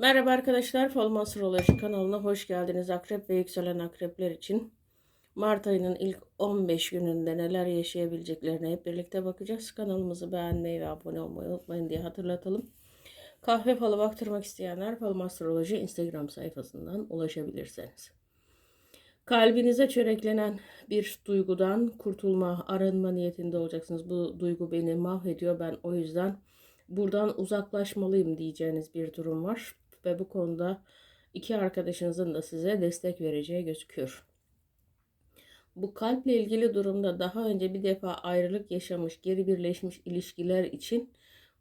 Merhaba arkadaşlar, Fal Astroloji kanalına hoş geldiniz. Akrep ve yükselen akrepler için Mart ayının ilk 15 gününde neler yaşayabileceklerine hep birlikte bakacağız. Kanalımızı beğenmeyi ve abone olmayı unutmayın diye hatırlatalım. Kahve falı baktırmak isteyenler Fal Astroloji Instagram sayfasından ulaşabilirsiniz. Kalbinize çöreklenen bir duygudan kurtulma, arınma niyetinde olacaksınız. Bu duygu beni mahvediyor. Ben o yüzden buradan uzaklaşmalıyım diyeceğiniz bir durum var ve bu konuda iki arkadaşınızın da size destek vereceği gözüküyor. Bu kalple ilgili durumda daha önce bir defa ayrılık yaşamış, geri birleşmiş ilişkiler için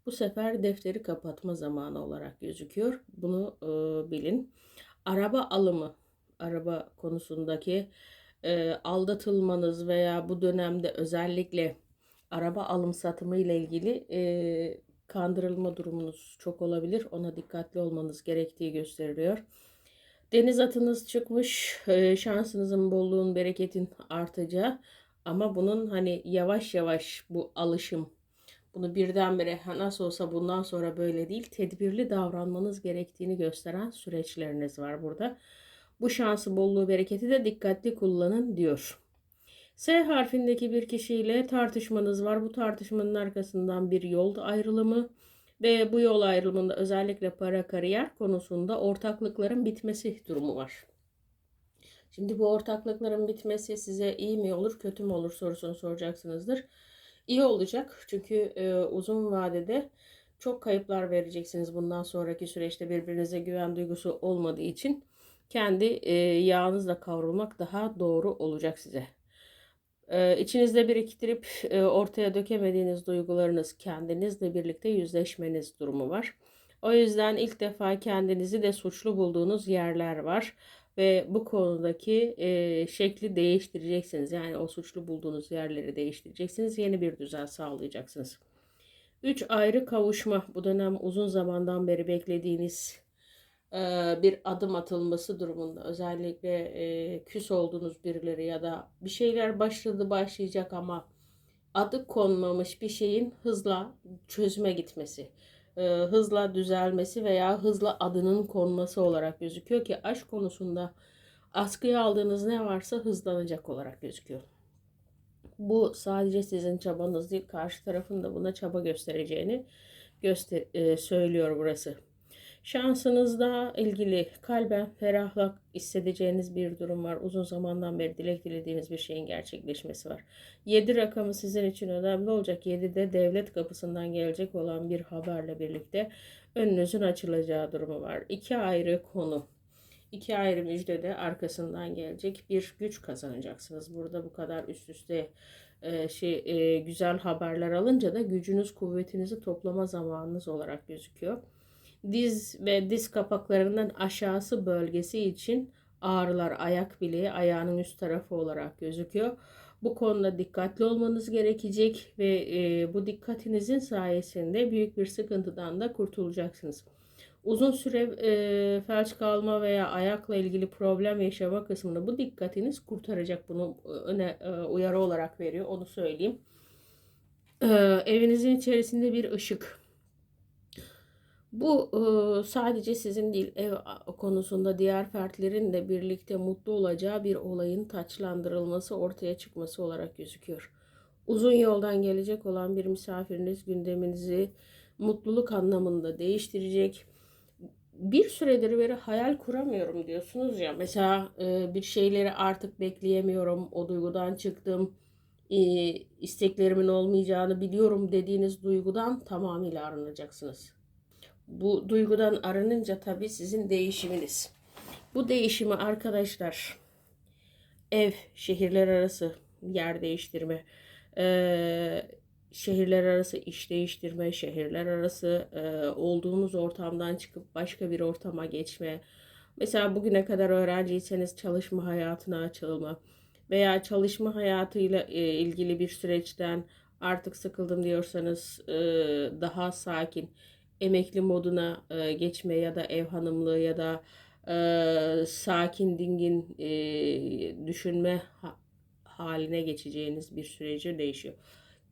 bu sefer defteri kapatma zamanı olarak gözüküyor. Bunu e, bilin. Araba alımı, araba konusundaki e, aldatılmanız veya bu dönemde özellikle araba alım satımı ile ilgili e, kandırılma durumunuz çok olabilir. Ona dikkatli olmanız gerektiği gösteriliyor. Deniz atınız çıkmış. E, şansınızın, bolluğun, bereketin artacağı. Ama bunun hani yavaş yavaş bu alışım bunu birdenbire nasıl olsa bundan sonra böyle değil tedbirli davranmanız gerektiğini gösteren süreçleriniz var burada. Bu şansı, bolluğu, bereketi de dikkatli kullanın diyor. S harfindeki bir kişiyle tartışmanız var. Bu tartışmanın arkasından bir yol ayrılımı ve bu yol ayrılımında özellikle para kariyer konusunda ortaklıkların bitmesi durumu var. Şimdi bu ortaklıkların bitmesi size iyi mi olur, kötü mü olur sorusunu soracaksınızdır. İyi olacak çünkü e, uzun vadede çok kayıplar vereceksiniz bundan sonraki süreçte birbirinize güven duygusu olmadığı için kendi e, yağınızla kavrulmak daha doğru olacak size. Ee, içinizde biriktirip e, ortaya dökemediğiniz duygularınız kendinizle birlikte yüzleşmeniz durumu var. O yüzden ilk defa kendinizi de suçlu bulduğunuz yerler var ve bu konudaki e, şekli değiştireceksiniz. Yani o suçlu bulduğunuz yerleri değiştireceksiniz. Yeni bir düzen sağlayacaksınız. Üç ayrı kavuşma bu dönem uzun zamandan beri beklediğiniz bir adım atılması durumunda özellikle küs olduğunuz birileri ya da bir şeyler başladı başlayacak ama adı konmamış bir şeyin hızla çözüme gitmesi, hızla düzelmesi veya hızla adının konması olarak gözüküyor ki aşk konusunda askıya aldığınız ne varsa hızlanacak olarak gözüküyor. Bu sadece sizin çabanız değil, karşı tarafın da buna çaba göstereceğini göster söylüyor burası. Şansınızla ilgili kalben ferahlık hissedeceğiniz bir durum var. Uzun zamandan beri dilek dilediğiniz bir şeyin gerçekleşmesi var. 7 rakamı sizin için önemli olacak. 7'de devlet kapısından gelecek olan bir haberle birlikte önünüzün açılacağı durumu var. İki ayrı konu. İki ayrı müjde de arkasından gelecek bir güç kazanacaksınız. Burada bu kadar üst üste e, şey e, güzel haberler alınca da gücünüz kuvvetinizi toplama zamanınız olarak gözüküyor diz ve diz kapaklarından aşağısı bölgesi için ağrılar ayak bileği ayağının üst tarafı olarak gözüküyor. Bu konuda dikkatli olmanız gerekecek ve e, bu dikkatinizin sayesinde büyük bir sıkıntıdan da kurtulacaksınız. Uzun süre e, felç kalma veya ayakla ilgili problem yaşama kısmını bu dikkatiniz kurtaracak. Bunu öne e, uyarı olarak veriyor. Onu söyleyeyim. E, evinizin içerisinde bir ışık bu sadece sizin değil ev konusunda diğer fertlerin de birlikte mutlu olacağı bir olayın taçlandırılması ortaya çıkması olarak gözüküyor. Uzun yoldan gelecek olan bir misafiriniz gündeminizi mutluluk anlamında değiştirecek. Bir süredir beri hayal kuramıyorum diyorsunuz ya. Mesela bir şeyleri artık bekleyemiyorum. O duygudan çıktım. isteklerimin olmayacağını biliyorum dediğiniz duygudan tamamıyla arınacaksınız bu duygudan arınınca tabii sizin değişiminiz. Bu değişimi arkadaşlar ev, şehirler arası yer değiştirme, e, şehirler arası iş değiştirme, şehirler arası e, olduğunuz ortamdan çıkıp başka bir ortama geçme. Mesela bugüne kadar öğrenciyseniz çalışma hayatına açılma veya çalışma hayatıyla e, ilgili bir süreçten artık sıkıldım diyorsanız e, daha sakin emekli moduna e, geçme ya da ev hanımlığı ya da e, sakin dingin e, düşünme ha, haline geçeceğiniz bir süreci değişiyor.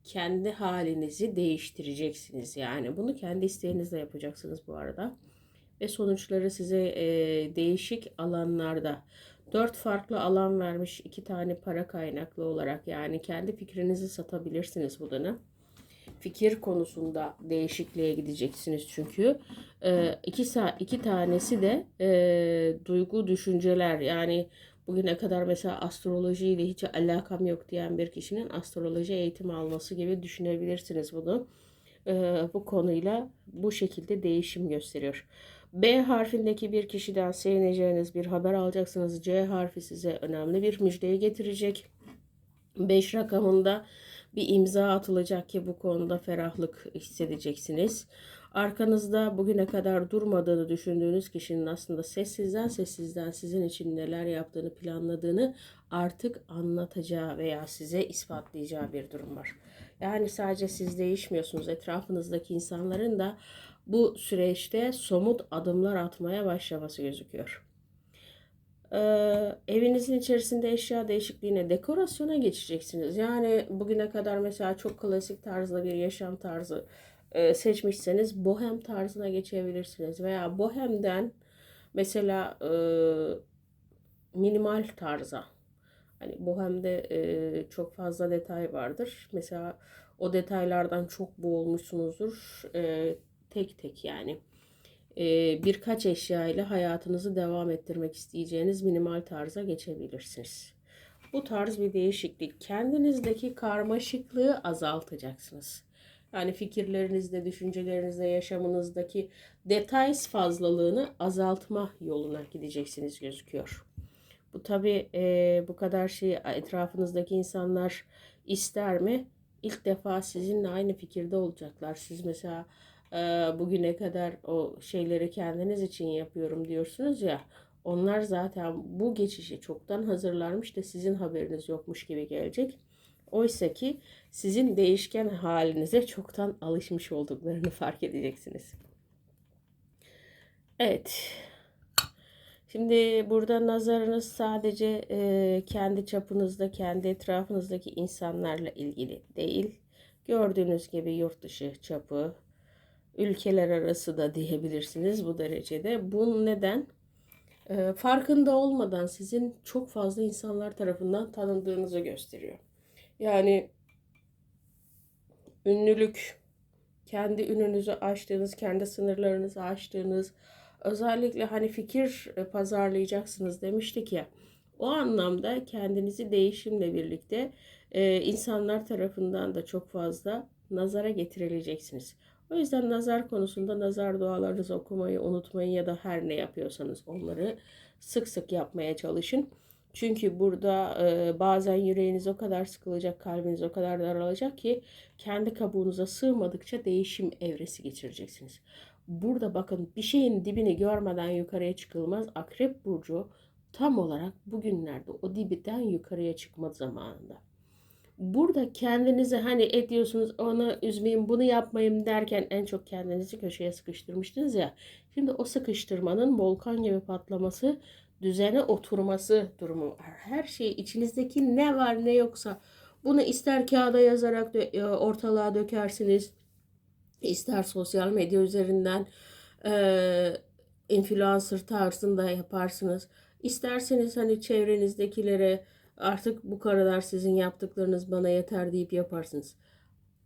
Kendi halinizi değiştireceksiniz yani. Bunu kendi isteğinizle yapacaksınız bu arada. ve sonuçları size e, değişik alanlarda dört farklı alan vermiş iki tane para kaynaklı olarak yani kendi fikrinizi satabilirsiniz bunları. Fikir konusunda değişikliğe gideceksiniz çünkü e, iki, iki tanesi de e, duygu düşünceler yani bugüne kadar mesela astrolojiyle hiç alakam yok diyen bir kişinin astroloji eğitimi alması gibi düşünebilirsiniz bunu. E, bu konuyla bu şekilde değişim gösteriyor. B harfindeki bir kişiden sevineceğiniz bir haber alacaksınız. C harfi size önemli bir müjdeyi getirecek. 5 rakamında bir imza atılacak ki bu konuda ferahlık hissedeceksiniz. Arkanızda bugüne kadar durmadığını düşündüğünüz kişinin aslında sessizden sessizden sizin için neler yaptığını planladığını artık anlatacağı veya size ispatlayacağı bir durum var. Yani sadece siz değişmiyorsunuz. Etrafınızdaki insanların da bu süreçte somut adımlar atmaya başlaması gözüküyor. Ee, evinizin içerisinde eşya değişikliğine, dekorasyona geçeceksiniz. Yani bugüne kadar mesela çok klasik tarzda bir yaşam tarzı e, seçmişseniz bohem tarzına geçebilirsiniz. Veya bohemden mesela e, minimal tarza. Hani bohemde e, çok fazla detay vardır. Mesela o detaylardan çok boğulmuşsunuzdur. E, tek tek yani e, birkaç eşya ile hayatınızı devam ettirmek isteyeceğiniz minimal tarza geçebilirsiniz. Bu tarz bir değişiklik. Kendinizdeki karmaşıklığı azaltacaksınız. Yani fikirlerinizde, düşüncelerinizde, yaşamınızdaki detay fazlalığını azaltma yoluna gideceksiniz gözüküyor. Bu tabi e, bu kadar şeyi etrafınızdaki insanlar ister mi? İlk defa sizinle aynı fikirde olacaklar. Siz mesela bugüne kadar o şeyleri kendiniz için yapıyorum diyorsunuz ya. Onlar zaten bu geçişi çoktan hazırlarmış da sizin haberiniz yokmuş gibi gelecek. Oysa ki sizin değişken halinize çoktan alışmış olduklarını fark edeceksiniz. Evet. Şimdi burada nazarınız sadece e, kendi çapınızda, kendi etrafınızdaki insanlarla ilgili değil. Gördüğünüz gibi yurt dışı çapı, ülkeler arası da diyebilirsiniz bu derecede. Bu neden? E, farkında olmadan sizin çok fazla insanlar tarafından tanındığınızı gösteriyor. Yani ünlülük, kendi ününüzü aştığınız, kendi sınırlarınızı aştığınız, özellikle hani fikir pazarlayacaksınız demiştik ya. O anlamda kendinizi değişimle birlikte e, insanlar tarafından da çok fazla nazara getirileceksiniz. O yüzden nazar konusunda nazar dualarınızı okumayı unutmayın ya da her ne yapıyorsanız onları sık sık yapmaya çalışın. Çünkü burada e, bazen yüreğiniz o kadar sıkılacak, kalbiniz o kadar daralacak ki kendi kabuğunuza sığmadıkça değişim evresi geçireceksiniz. Burada bakın bir şeyin dibini görmeden yukarıya çıkılmaz. Akrep burcu tam olarak bugünlerde o dibiden yukarıya çıkma zamanında. Burada kendinizi hani ediyorsunuz onu üzmeyeyim bunu yapmayayım derken en çok kendinizi köşeye sıkıştırmıştınız ya. Şimdi o sıkıştırmanın volkan gibi patlaması düzene oturması durumu var. Her şey içinizdeki ne var ne yoksa bunu ister kağıda yazarak e, ortalığa dökersiniz. ister sosyal medya üzerinden e, influencer tarzında yaparsınız. İsterseniz hani çevrenizdekilere artık bu kadar sizin yaptıklarınız bana yeter deyip yaparsınız.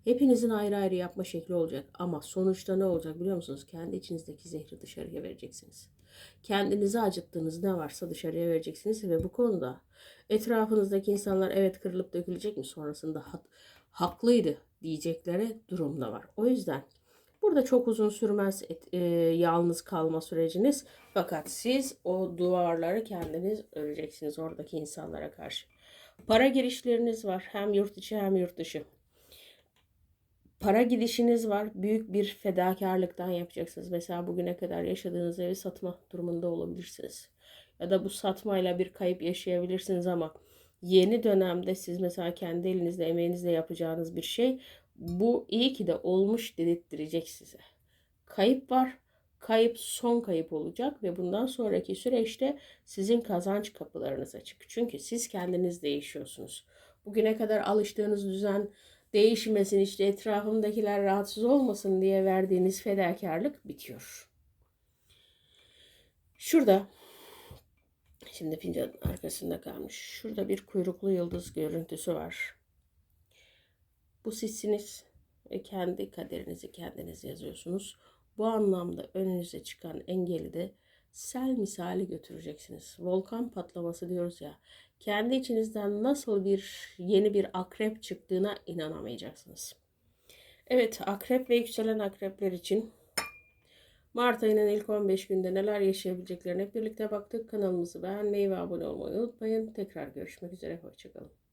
Hepinizin ayrı ayrı yapma şekli olacak ama sonuçta ne olacak biliyor musunuz? Kendi içinizdeki zehri dışarıya vereceksiniz. Kendinizi acıttığınız ne varsa dışarıya vereceksiniz ve bu konuda etrafınızdaki insanlar evet kırılıp dökülecek mi sonrasında hat, haklıydı diyeceklere durumda var. O yüzden burada çok uzun sürmez et, e, yalnız kalma süreciniz fakat siz o duvarları kendiniz öreceksiniz oradaki insanlara karşı. Para girişleriniz var hem yurt içi hem yurt dışı para gidişiniz var. Büyük bir fedakarlıktan yapacaksınız. Mesela bugüne kadar yaşadığınız evi satma durumunda olabilirsiniz. Ya da bu satmayla bir kayıp yaşayabilirsiniz ama yeni dönemde siz mesela kendi elinizle emeğinizle yapacağınız bir şey bu iyi ki de olmuş dedirttirecek size. Kayıp var. Kayıp son kayıp olacak ve bundan sonraki süreçte sizin kazanç kapılarınız açık. Çünkü siz kendiniz değişiyorsunuz. Bugüne kadar alıştığınız düzen değişmesin işte etrafımdakiler rahatsız olmasın diye verdiğiniz fedakarlık bitiyor. Şurada şimdi fincanın arkasında kalmış. Şurada bir kuyruklu yıldız görüntüsü var. Bu sizsiniz ve kendi kaderinizi kendiniz yazıyorsunuz. Bu anlamda önünüze çıkan engeli de sel misali götüreceksiniz. Volkan patlaması diyoruz ya. Kendi içinizden nasıl bir yeni bir akrep çıktığına inanamayacaksınız. Evet, akrep ve yükselen akrepler için Mart ayının ilk 15 günde neler yaşayabileceklerine hep birlikte baktık. Kanalımızı beğenmeyi ve abone olmayı unutmayın. Tekrar görüşmek üzere. Hoşçakalın.